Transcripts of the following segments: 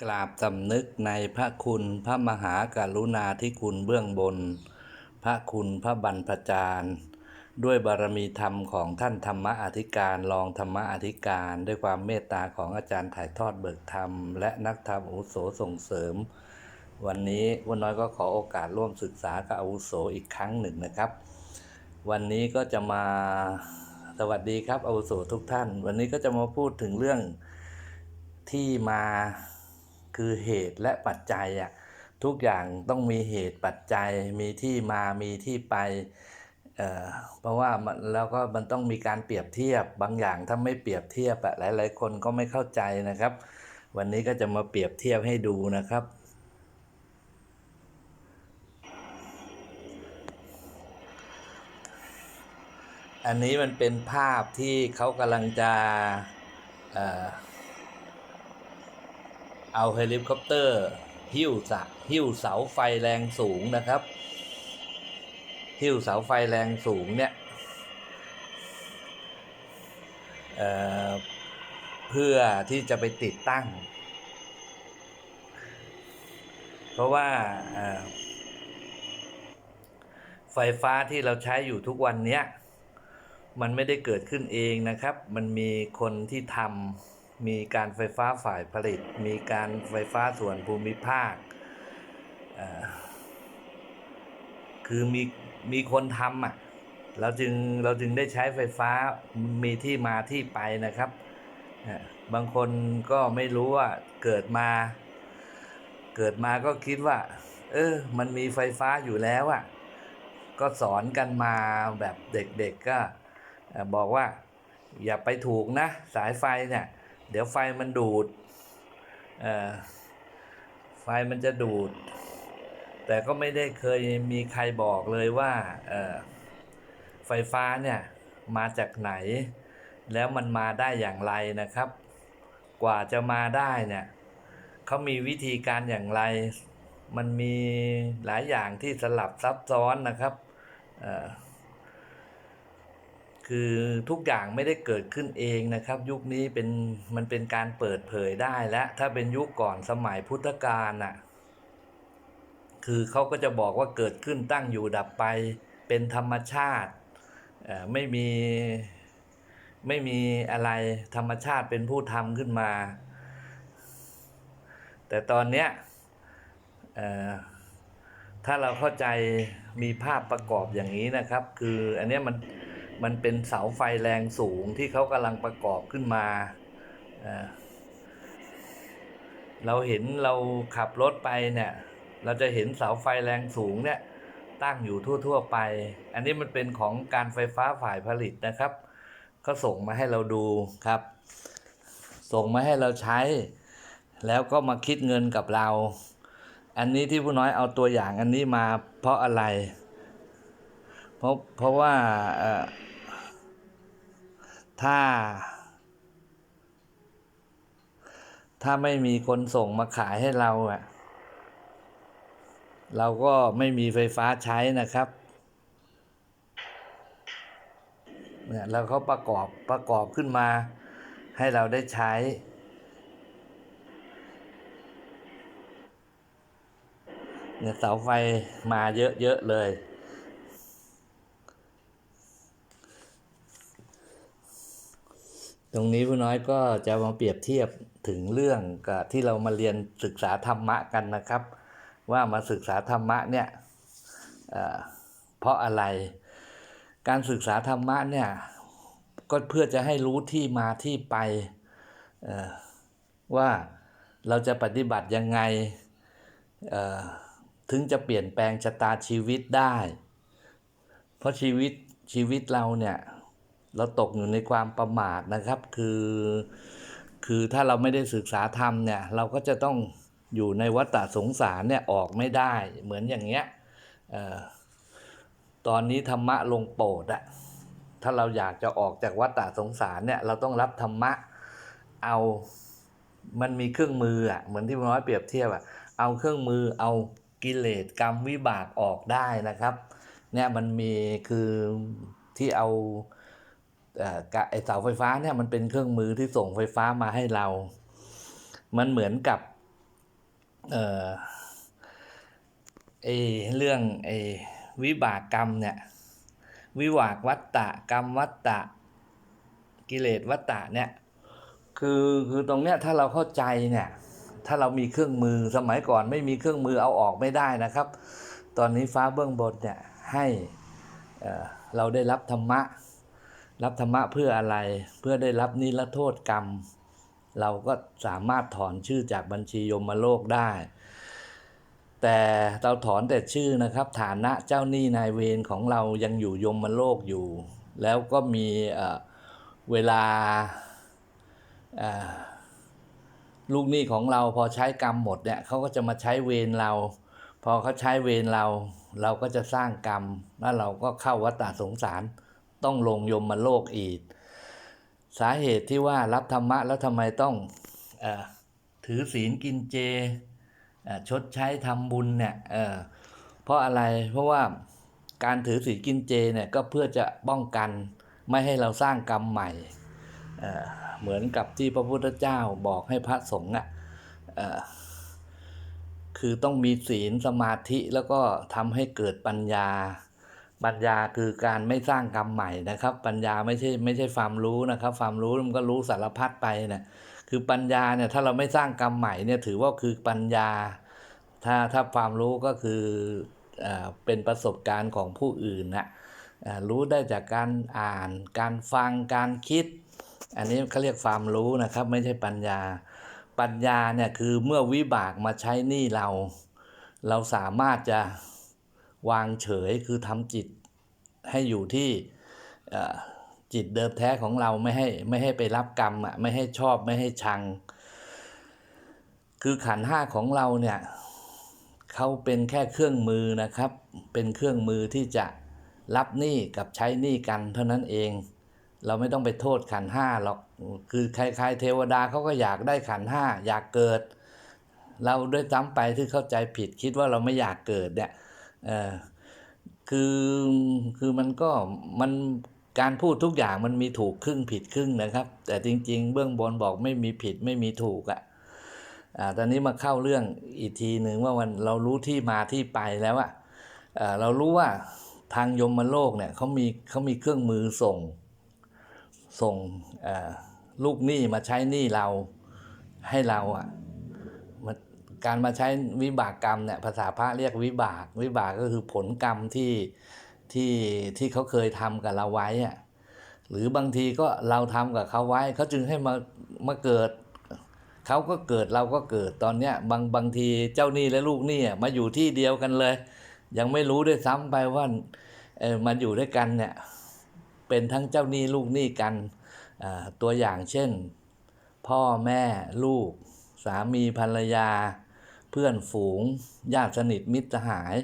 กราบสำนึกในพระคุณพระมหากรุณาธิคุณเบื้องบน พระคุณพระบรรพจารย์ด้วยบารมีธรรมของท่านธรรมอธิการรองธรรมอธิการ ด้วยความเมตตาของอาจารย์ถ่ายทอดเบิกธรรม และนักธรรมอาวุโสส่งเสริม วันนี้วันน้อยก็ขอโอกาสร่วมศึกษากับอาวุโสอีกครั้งหนึ่งนะครับ วันนี้ก็จะมาสวัสดีครับอาวุโสทุกท่าน วันนี้ก็จะมาพูดถึงเรื่องที่มา คือเหตุและปัจจัยอะทุกอย่างต้องมีเหตุปัจจัยมีที่มามีที่ไปเอ่อเพราะว่ามันแล้วก็มันต้องมีการเปรียบเทียบบางอย่างถ้าไม่เปรียบเทียบอะหลาย ๆ คนก็ไม่เข้าใจนะครับ วันนี้ก็จะมาเปรียบเทียบให้ดูนะครับอันนี้มันเป็นภาพที่เขากำลังจะ เอาเฮลิคอปเตอร์หิ้วสะหิ้วเสาไฟแรงสูงนะครับ หิ้วเสาไฟแรงสูงเนี่ยเอ่อเพื่อที่จะไปติดตั้ง เพราะว่าไฟฟ้าที่เราใช้อยู่ทุกวันเนี้ย มันไม่ได้เกิดขึ้นเองนะครับ มันมีคนที่ทำ มีการไฟฟ้าฝ่ายผลิต มีการไฟฟ้าส่วนภูมิภาค คือมีมีคนทำอะเราจึงเราจึงได้ใช้ไฟฟ้ามีที่มาที่ไปนะครับ บางคนก็ไม่รู้ว่าเกิดมา เกิดมาก็คิดว่า เออ มันมีไฟฟ้าอยู่แล้วอะ ก็สอนกันมาแบบเด็กๆก็บอกว่า อย่าไปถูกนะ สายไฟเนี่ย เดี๋ยวไฟมันดูดไฟมันจะดูด แต่ก็ไม่ได้เคยมีใครบอกเลยว่าไฟฟ้าเนี่ยมาจากไหน แล้วมันมาได้อย่างไรนะครับ กว่าจะมาได้เนี่ยเขามีวิธีการอย่างไร มันมีหลายอย่างที่สลับซับซ้อนนะครับเคือทุกอย่างไม่ได้เกิดขึ้นเองนะครับ ยุคนี้เป็นมันเป็นการเปิดเผยได้และถ้าเป็นยุคก่อนสมัยพุทธกาลน่ะคือเขาก็จะบอกว่าเกิดขึ้นตั้งอยู่ดับไปเป็นธรรมชาติไม่มีไม่มีอะไรธรรมชาติเป็นผู้ทำขึ้นมา แต่ตอนเนี้ยถ้าเราเข้าใจมีภาพประกอบอย่างนี้นะครับ คืออันเนี้ยมัน มันเป็นเสาไฟแรงสูงที่เขากำลังประกอบขึ้นมา เราเห็นเราขับรถไปเนี่ย เราจะเห็นเสาไฟแรงสูงเนี่ยตั้งอยู่ทั่ว ๆ ไป อันนี้มันเป็นของการไฟฟ้าฝ่ายผลิตนะครับ ก็ส่งมาให้เราดูครับ ส่งมาให้เราใช้ แล้วก็มาคิดเงินกับเรา อันนี้ที่ผู้น้อยเอาตัวอย่างอันนี้มาเพราะอะไร เพราะเพราะว่า ถ้า ถ้าไม่มีคนส่งมาขายให้เราอะเราก็ไม่มีไฟฟ้าใช้นะครับเนี่ยแล้วเขาประกอบประกอบขึ้นมาให้เราได้ใช้ เนี่ยเสาไฟมาเยอะ ๆ เลย ตรงนี้ผู้น้อยก็จะมาเปรียบเทียบถึงเรื่องกับที่เรามาเรียนศึกษาธรรมะกันนะครับ ว่ามาศึกษาธรรมะเนี่ยเเพราะอะไร การศึกษาธรรมะเนี่ยก็เพื่อจะให้รู้ที่มาที่ไปว่าเราจะปฏิบัติยังไงถึงจะเปลี่ยนแปลงชะตาชีวิตได้ เพราะชีวิตชีวิตเราเนี่ย เราตกอยู่ในความประมาทนะครับ คือ คือถ้าเราไม่ได้ศึกษาธรรมเนี่ย เราก็จะต้องอยู่ในวัฏสงสารเนี่ยออกไม่ได้เหมือนอย่างเงี้ยตอนนี้ธรรมะลงโปรดอะถ้าเราอยากจะออกจากวัฏสงสารเนี่ยเราต้องรับธรรมะเอามันมีเครื่องมืออะเหมือนที่น้อยเปรียบเทียบอะเอาเครื่องมือเอากิเลสกรรมวิบากออกได้นะครับเนี่ยมันมีคือที่เอา ไอเสาไฟฟ้าเนี่ยมันเป็นเครื่องมือที่ส่งไฟฟ้ามาให้เรา มันเหมือนกับเออไอเรื่องไอวิบากกรรมเนี่ยวิบากวัตตะกรรมวัตตะ กิเลสวัตตะเนี่ยคือคือตรงเนี้ยถ้าเราเข้าใจเนี่ยถ้าเรามีเครื่องมือสมัยก่อนไม่มีเครื่องมือเอาออกไม่ได้นะครับ ตอนนี้ฟ้าเบื้องบนเนี่ยให้เเราได้รับธรรมะ รับธรรมะเพื่ออะไร เพื่อได้รับนิรโทษกรรม เราก็สามารถถอนชื่อจากบัญชียมโลกได้ แต่เราถอนแต่ชื่อนะครับ ฐานะเจ้าหนี้นายเวรของเรายังอยู่ยมโลกอยู่ แล้วก็มีเวลาลูกหนี้ของเราพอใช้กรรมหมดเนี่ยเขาก็จะมาใช้เวรเรา พอเขาใช้เวรเรา เราก็จะสร้างกรรมแล้วเราก็เข้าวัฏสงสาร ต้องลงยมมโลกอีก สาเหตุที่ว่ารับธรรมะแล้วทำไมต้องอถือศีลกินเจชดใช้ทำบุญเนี่ยเเพราะอะไรเพราะว่าการถือศีลกินเจเนี่ยก็เพื่อจะป้องกันไม่ให้เราสร้างกรรมใหม่เเหมือนกับที่พระพุทธเจ้าบอกให้พระสงฆ์อะคือต้องมีศีลสมาธิแล้วก็ทำให้เกิดปัญญา ปัญญาคือการไม่สร้างกรรมใหม่นะครับ ปัญญาไม่ใช่ไม่ใช่ความรู้นะครับความรู้มันก็รู้สารพัดไปนะคือปัญญาเนี่ยถ้าเราไม่สร้างกรรมใหม่เนี่ยถือว่าคือปัญญา ถ้าถ้าความรู้ก็คืออ่อเป็นประสบการณ์ของผู้อื่นนะอ่อรู้ได้จากการอ่าน การฟังการคิด อันนี้เขาเรียกความรู้นะครับ ไม่ใช่ปัญญา ปัญญาเนี่ยคือเมื่อวิบากมาใช้หนี้เรา เราสามารถจะ วางเฉยคือทำจิตให้อยู่ที่จิตเดิมแท้ของเราไม่ให้ไม่ให้ไปรับกรรมอะไม่ให้ชอบไม่ให้ชัง คือขันห้าของเราเนี่ยเขาเป็นแค่เครื่องมือนะครับ เป็นเครื่องมือที่จะรับหนี้กับใช้หนี้กันเท่านั้นเอง เราไม่ต้องไปโทษขันห้าหรอกคือใครๆเทวดาเขาก็อยากได้ขันห้าอยากเกิด เราด้วยซ้ำไปที่เข้าใจผิดคิดว่าเราไม่อยากเกิดเนี่ย เออคือคือมันก็มันการพูดทุกอย่างมันมีถูกครึ่งผิดครึ่งนะครับ แต่จริง ๆ เบื้องบนบอกไม่มีผิดไม่มีถูกอะ่ะอ่าตอนนี้มาเข้าเรื่องอีกทีหนึ่งว่าวันเรารู้ที่มาที่ไปแล้วอะ่ะเรารู้ว่าทางยมโลกเนี่ยเขามีเขามีเครื่องมือส่งส่งอ่อลูกหนี้มาใช้หนี้เราให้เราอะ การมาใช้วิบากกรรมเนี่ยภาษาพระเรียกวิบาก วิบากก็คือผลกรรมที่ที่ที่เขาเคยทำกับเราไว้อะหรือบางทีก็เราทำกับเขาไว้เขาจึงให้มามาเกิดเขาก็เกิดเราก็เกิดตอนเนี้ยบางบางทีเจ้าหนี้และลูกหนี้อ่มาอยู่ที่เดียวกันเลย ยังไม่รู้ด้วยซ้ำไปว่าเออมาอยู่ด้วยกันเนี่ยเป็นทั้งเจ้าหนี้ลูกหนี้กันอ่าตัวอย่างเช่น พ่อแม่ลูก สามีภรรยา เพื่อนฝูงญาติสนิทมิตรหาย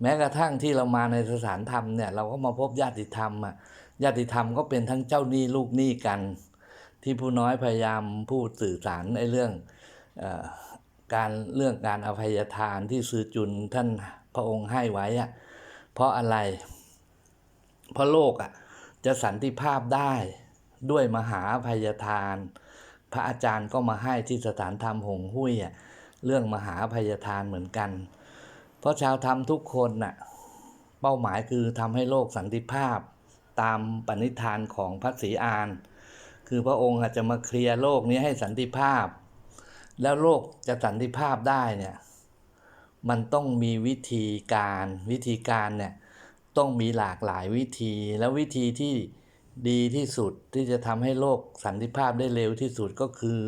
แม้กระทั่งที่เรามาในสถานธรรมเนี่ยเราก็มาพบญาติธรรมอะญาติธรรมก็เป็นทั้งเจ้าหนี้ลูกหนี้กัน ที่ผู้น้อยพยายามพูดสื่อสารในเรื่องอการเรื่องการอภัยทานที่ซือจุนท่านพระองค์ให้ไว้อะเพราะอะไร เพราะโลกอะจะสันติภาพได้ด้วยมหาอภัยทาน พระอาจารย์ก็มาให้ที่สถานธรรมหงหุ้ยอะ เรื่องมหาอภัยทานเหมือนกัน เพราะชาวธรรมทุกคนน่ะเป้าหมายคือทำให้โลกสันติภาพ ตามปณิธานของพระศรีอาน คือพระองค์อาจจะมาเคลียร์โลกนี้ให้สันติภาพ แล้วโลกจะสันติภาพได้เนี่ยมันต้องมีวิธีการวิธีการเนี่ยต้องมีหลากหลายวิธี แล้ววิธีที่ดีที่สุดที่จะทำให้โลกสันติภาพได้เร็วที่สุดก็คือ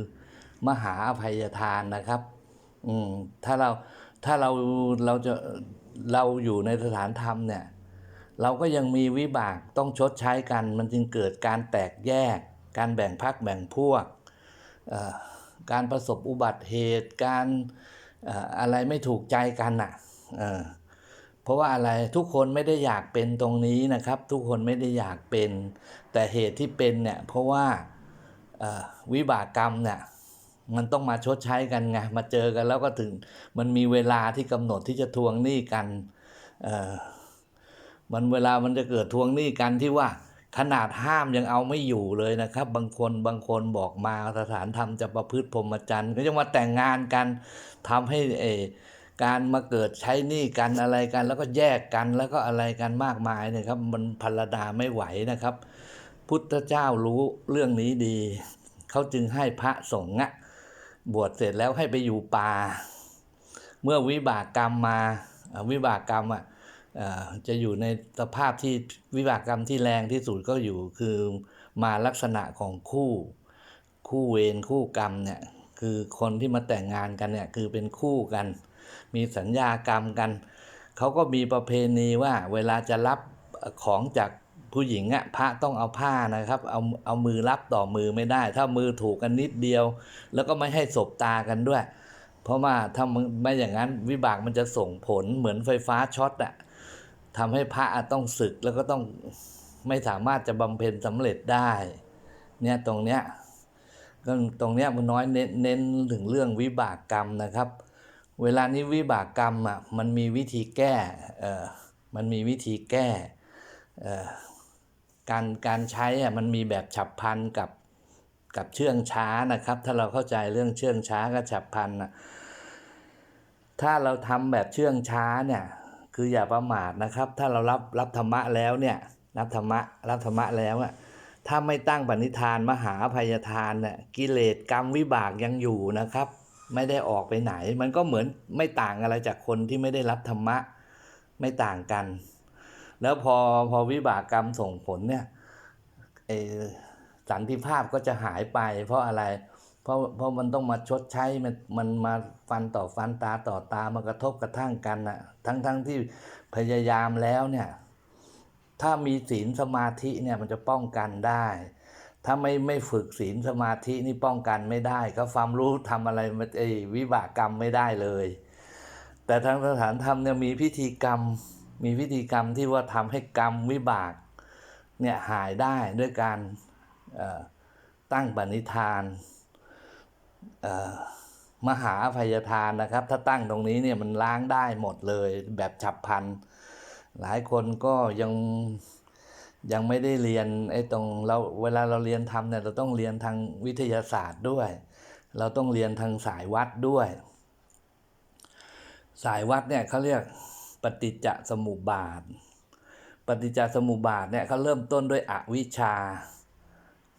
มหาอภัยทานนะครับ อืมถ้าเราถ้าเราเราจะเราอยู่ในสถานธรรมเนี่ย เราก็ยังมีวิบากต้องชดใช้กัน มันจึงเกิดการแตกแยก การแบ่งพักแบ่งพวก การประสบอุบัติเหตุการออะไรไม่ถูกใจกันอะเพราะว่าอะไรทุกคนไม่ได้อยากเป็นตรงนี้นะครับ ทุกคนไม่ได้อยากเป็น แต่เหตุที่เป็นเนี่ยเพราะว่าวิบากกรรมเนี่ย มันต้องมาชดใช้กันไงมาเจอกันแล้วก็ถึงมันมีเวลาที่กำหนดที่จะทวงหนี้กันเออมันเวลามันจะเกิดทวงหนี้กันที่ว่าขนาดห้ามยังเอาไม่อยู่เลยนะครับ บางคนบางคนบอกมาสถานธรรมจะประพฤติพรหมจรรย์ก็ยังมาแต่งงานกันทำให้เอการมาเกิดใช้หนี้กันอะไรกัน แล้วก็แยกกันแล้วก็อะไรกันมากมายเนะครับ มันพลดาไม่ไหวนะครับ พุทธเจ้ารู้เรื่องนี้ดี เขาจึงให้พระสงฆ์อะ บวชเสร็จแล้วให้ไปอยู่ป่า เมื่อวิบากกรรมมาอ่าวิบากกรรมอะอ่อจะอยู่ในสภาพที่วิบากกรรมที่แรงที่สุดก็อยู่คือมาลักษณะของคู่คู่เวรคู่กรรมเนี่ยคือคนที่มาแต่งงานกันเนี่ยคือเป็นคู่กัน มีสัญญากรรมกันเขาก็มีประเพณีว่าเวลาจะรับของจาก ผู้หญิงอะพระต้องเอาผ้านะครับ เอาเอามือรับต่อมือไม่ได้ ถ้ามือถูกกันนิดเดียว แล้วก็ไม่ให้สบตากันด้วย เพราะว่าถ้ามันไม่อย่างนั้นวิบากมันจะส่งผลเหมือนไฟฟ้าช็อตอะทำให้พระต้องศึกแล้วก็ต้องไม่สามารถจะบำเพ็ญสำเร็จได้ เนี่ยตรงเนี้ยก็ตรงเนี้ยมันน้อยเน้นเน้นถึงเรื่องวิบากกรรมนะครับ เวลานี้วิบากกรรมอะมันมีวิธีแก้เออมันมีวิธีแก้เออ การการใช้อะมันมีแบบฉับพลันกับกับเชื่องช้านะครับ ถ้าเราเข้าใจเรื่องเชื่องช้ากับฉับพลันนะถ้าเราทำแบบเชื่องช้าเนี่ยคืออย่าประมาทนะครับ ถ้าเรารับรับธรรมะแล้วเนี่ยรับธรรมะรับธรรมะแล้วอะถ้าไม่ตั้งปณิธานมหาภัยทานเนี่ยกิเลสกรรมวิบากยังอยู่นะครับ ไม่ได้ออกไปไหน มันก็เหมือนไม่ต่างอะไรจากคนที่ไม่ได้รับธรรมะ ไม่ต่างกัน แล้วพอพอวิบากกรรมส่งผลเนี่ยเอสันติภาพก็จะหายไป เพราะอะไร เพราะเพราะมันต้องมาชดใช้มันมันมาฟันต่อฟันตาต่อตามากระทบกระทั่งกันน่ะทั้งทั้งที่พยายามแล้วเนี่ยถ้ามีศีลสมาธิเนี่ยมันจะป้องกันได้ ถ้าไม่ไม่ฝึกศีลสมาธินี่ป้องกันไม่ได้ ก็ความรู้ทำอะไรไอ้วิบากกรรมไม่ได้เลย แต่ทางสถานธรรมเนี่ยมีพิธีกรรม มีพิธีกรรมที่ว่าทำให้กรรมวิบากเนี่ยหายได้ด้วยการตั้งปณิธานมหาอภัยทานนะครับ ถ้าตั้งตรงนี้เนี่ยมันล้างได้หมดเลยแบบฉับพลัน หลายคนก็ยังยังไม่ได้เรียนไอ้ตรงเราเวลาเราเรียนทำเนี่ยเราต้องเรียนทางวิทยาศาสตร์ด้วย เราต้องเรียนทางสายวัดด้วย สายวัดเนี่ยเขาเรียก ฏิจจสมุปบาท ปฏิจจสมุปบาทเนี่ยเขาเริ่มต้นด้วยอวิชชา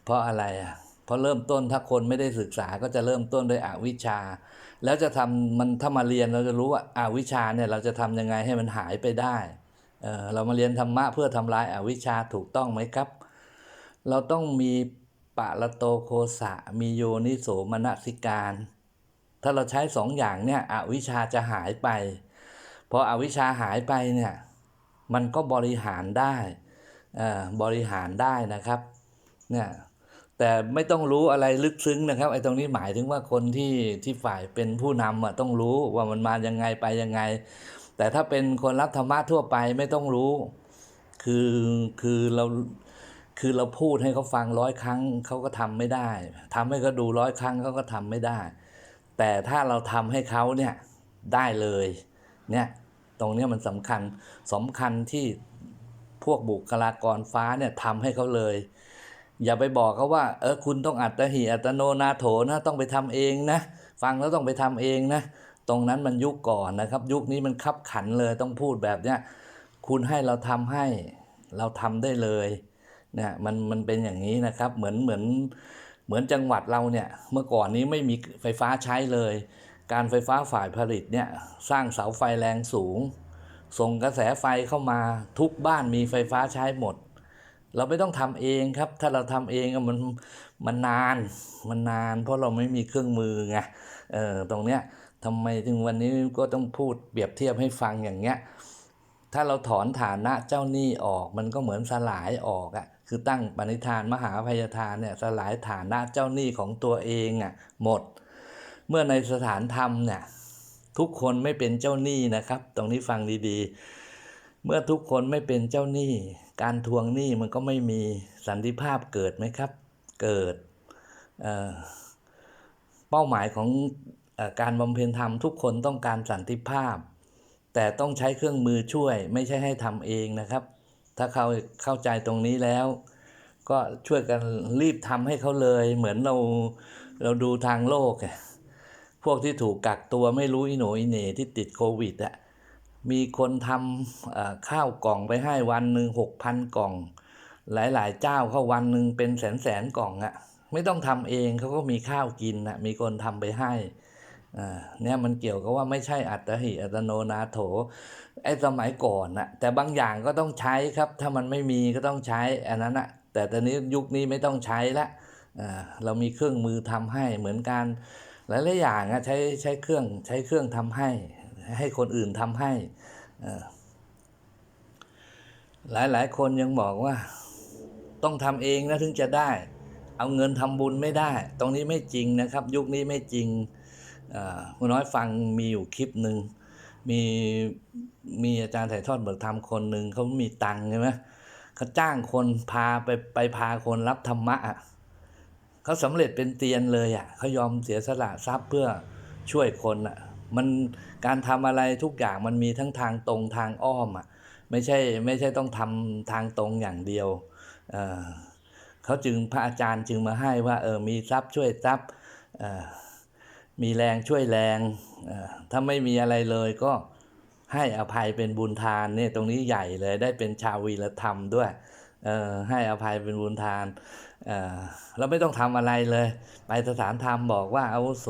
เพราะอะไรอะเพราะเริ่มต้นถ้าคนไม่ได้ศึกษาก็จะเริ่มต้นด้วยอวิชชา แล้วจะทำมันถ้ามาเรียนเราจะรู้ว่าอาวิชชาเนี่ยเราจะทำยังไงให้มันหายไปได้เออเรามาเรียนธรรมะเพื่อทำลายอาวิชชาถูกต้องไหมครับ เราต้องมีปะละโตโคสะมีโยนิโสมนสิการ ถ้าเราใช้สองอย่างเนี่ยอวิชชาจะหายไป พออวิชชาหายไปเนี่ยมันก็บริหารได้อ่อบริหารได้นะครับเนี่ยแต่ไม่ต้องรู้อะไรลึกซึ้งนะครับไอ้ตรงนี้หมายถึงว่าคนที่ที่ฝ่ายเป็นผู้นำอะต้องรู้ว่ามันมายังไงไปยังไง แต่ถ้าเป็นคนรับธรรมะทั่วไปไม่ต้องรู้ คือคือเราคือเราพูดให้เขาฟังร้อยครั้งเขาก็ทำไม่ได้ทำให้เขาดูร้อยครั้งเขาก็ทำไม่ได้ แต่ถ้าเราทำให้เขาเนี่ยได้เลย เนี่ยตรงเนี้ยมันสำคัญสำคัญที่พวกบุคลากรฟ้าเนี่ยทำให้เขาเลย อย่าไปบอกเขาว่า เออคุณต้องอัตหิอัตโนนาโถนะต้องไปทำเองนะ ฟังแล้วต้องไปทำเองนะตรงนั้นมันยุคก่อนนะครับ ยุคนี้มันคับขันเลยต้องพูดแบบเนี้ยคุณให้เราทำให้เราทำได้เลยเนี่ยมันมันเป็นอย่างนี้นะครับ เหมือนเหมือนเหมือนจังหวัดเราเนี่ย เมื่อก่อนนี้ไม่มีไฟฟ้าใช้เลย การไฟฟ้าฝ่ายผลิตเนี่ยสร้างเสาไฟแรงสูง ส่งกระแสไฟเข้ามาทุกบ้านมีไฟฟ้าใช้หมด เราไม่ต้องทำเองครับ ถ้าเราทำเองมันมันนานมันนาน เพราะเราไม่มีเครื่องมือไงเออตรงเนี้ยทำไมถึงวันนี้ก็ต้องพูดเปรียบเทียบให้ฟังอย่างเงี้ยถ้าเราถอนฐานะเจ้าหนี้ออกมันก็เหมือนสลายออกอะ่ะคือตั้งปณิธานมหาภัยทานเนี่ยสลายฐานะเจ้าหนี้ของตัวเองอะ่ะหมด เมื่อในสถานธรรมเนี่ยทุกคนไม่เป็นเจ้าหนี้นะครับ ตรงนี้ฟังดีๆ เมื่อทุกคนไม่เป็นเจ้าหนี้ การทวงหนี้มันก็ไม่มีสันติภาพเกิดไหมครับ เกิดเอ่อเป้าหมายของอการบำเพ็ญธรรมทุกคนต้องการสันติภาพ แต่ต้องใช้เครื่องมือช่วยไม่ใช่ให้ทำเองนะครับ ถ้าเขาเข้าใจตรงนี้แล้ว ก็ช่วยกันรีบทำให้เขาเลย เหมือนเราเราดูทางโลก วกที่ถูกกักตัวไม่รู้อีโหนอีเหน่ที่ติดโควิดอะมีคนทำข้าวกล่องไปให้วันหนึ่งหกพันกล่อง หลายๆ เจ้าเข้าวันหนึ่งเป็นแสนแสนกล่องอะไม่ต้องทำเองเขาก็มีข้าวกินอะมีคนทำไปให้เนี่ยมันเกี่ยวกับว่าไม่ใช่อัตหิอัตโนนาโถไอ้สมัยก่อนนะแต่บางอย่างก็ต้องใช้ครับ ถ้ามันไม่มีก็ต้องใช้อันนั้นนะแต่ตอนนี้ยุคนี้ไม่ต้องใช้ละเรามีเครื่องมือทำให้เหมือนกัน หลายๆอย่างอะใช้ใช้เครื่องใช้เครื่องทำให้ ให้คนอื่นทำให้อ่าหลายๆคนยังบอกว่า ต้องทำเองนะถึงจะได้ เอาเงินทำบุญไม่ได้ ตรงนี้ไม่จริงนะครับ ยุคนี้ไม่จริงอ่าคุณน้อยฟังมีอยู่คลิปหนึ่งมีมีอาจารย์ถ่ายทอดเบิกธรรมคนหนึ่งเขามีตังค์ใช่ไหมเขาจ้างคนพาไปไปพาคนรับธรรมะอะ เขาสำเร็จเป็นเตียนเลยอะเขายอมเสียสละทรัพย์เพื่อช่วยคนอะมันการทำอะไรทุกอย่างมันมีทั้งทางตรงทางอ้อมอะไม่ใช่ไม่ใช่ต้องทำทางตรงอย่างเดียวเเขาจึงพระอาจารย์จึงมาให้ว่าเออมีทรัพย์ช่วยทรัพย์มีแรงช่วยแรงถ้าไม่มีอะไรเลยก็ให้อภัยเป็นบุญทานเนี่ยตรงนี้ใหญ่เลยได้เป็นชาววีรธรรมด้วยให้อภัยเป็นบุญทาน เออเราไม่ต้องทำอะไรเลย ไปสถานธรรมบอกว่าอาวุโส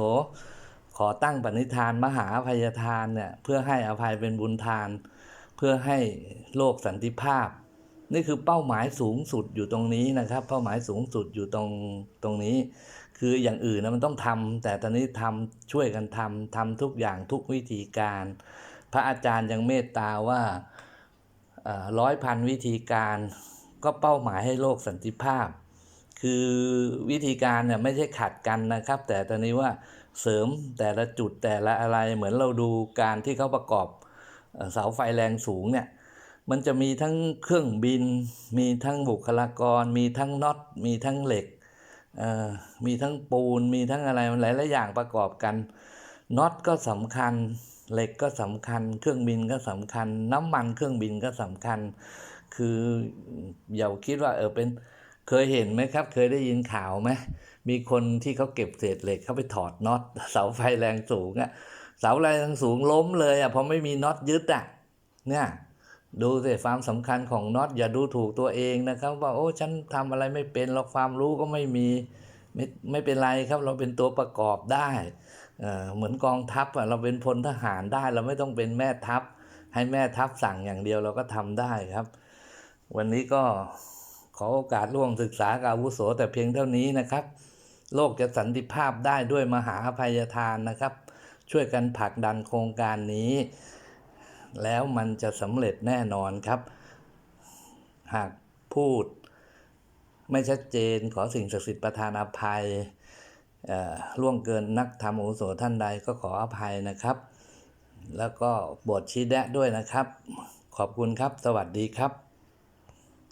ขอตั้งปณิธานมหาอภัยทานเนี่ยเพื่อให้อภัยเป็นบุญทาน เพื่อให้โลกสันติภาพ นี่คือเป้าหมายสูงสุดอยู่ตรงนี้นะครับ เป้าหมายสูงสุดอยู่ตรงตรงนี้ คืออย่างอื่นนะมันต้องทำแต่ตอนนี้ทำช่วยกันทำทำทุกอย่างทุกวิธีการ พระอาจารย์ยังเมตตาว่าเอ่อร้อยพันวิธีการ ก็เป้าหมายให้โลกสันติภาพ คือวิธีการเนี่ยไม่ใช่ขัดกันนะครับ แต่ตอนนี้ว่าเสริมแต่ละจุดแต่ละอะไรเหมือนเราดูการที่เขาประกอบเสาไฟแรงสูงเนี่ยมันจะมีทั้งเครื่องบิน มีทั้งบุคลากร มีทั้งน็อตมีทั้งเหล็กเอ่อมีทั้งปูนมีทั้งอะไรมันหลายๆอย่างประกอบกันน็อตก็สำคัญเหล็กก็สำคัญ เครื่องบินก็สำคัญ น้ำมันเครื่องบินก็สำคัญ คืออย่าคิดว่าเออเป็น เคยเห็นไหมครับ เคยได้ยินข่าวไหมมีคนที่เขาเก็บเศษเหล็กเขาไปถอดน็อตเสาไฟแรงสูงอะเสาแรงสูงล้มเลยอะเพราะไม่มีน็อตยึดอะเนี่ยดูสิความสำคัญของน็อตอย่าดูถูกตัวเองนะครับ ว่าโอ้ฉันทำอะไรไม่เป็นหรอกความรู้ก็ไม่มีไม่ไม่เป็นไรครับ เราเป็นตัวประกอบได้เออเหมือนกองทัพอะเราเป็นพลทหารได้ เราไม่ต้องเป็นแม่ทัพ ให้แม่ทัพสั่งอย่างเดียวเราก็ทำได้ครับ วันนี้ก็ ขอโอกาสร่วมศึกษากับอาวุโสแต่เพียงเท่านี้นะครับ โลกจะสันติภาพได้ด้วยมหาอภัยทานนะครับ ช่วยกันผลักดันโครงการนี้ แล้วมันจะสำเร็จแน่นอนครับ หากพูด ไม่ชัดเจนขอสิ่งศักดิ์สิทธิ์ประทานอภัยเอ่อล่วงเกินนักธรรมอาวุโสท่านใดก็ขออภัยนะครับ แล้วก็บทชี้แนะด้วยนะครับ ขอบคุณครับ สวัสดีครับ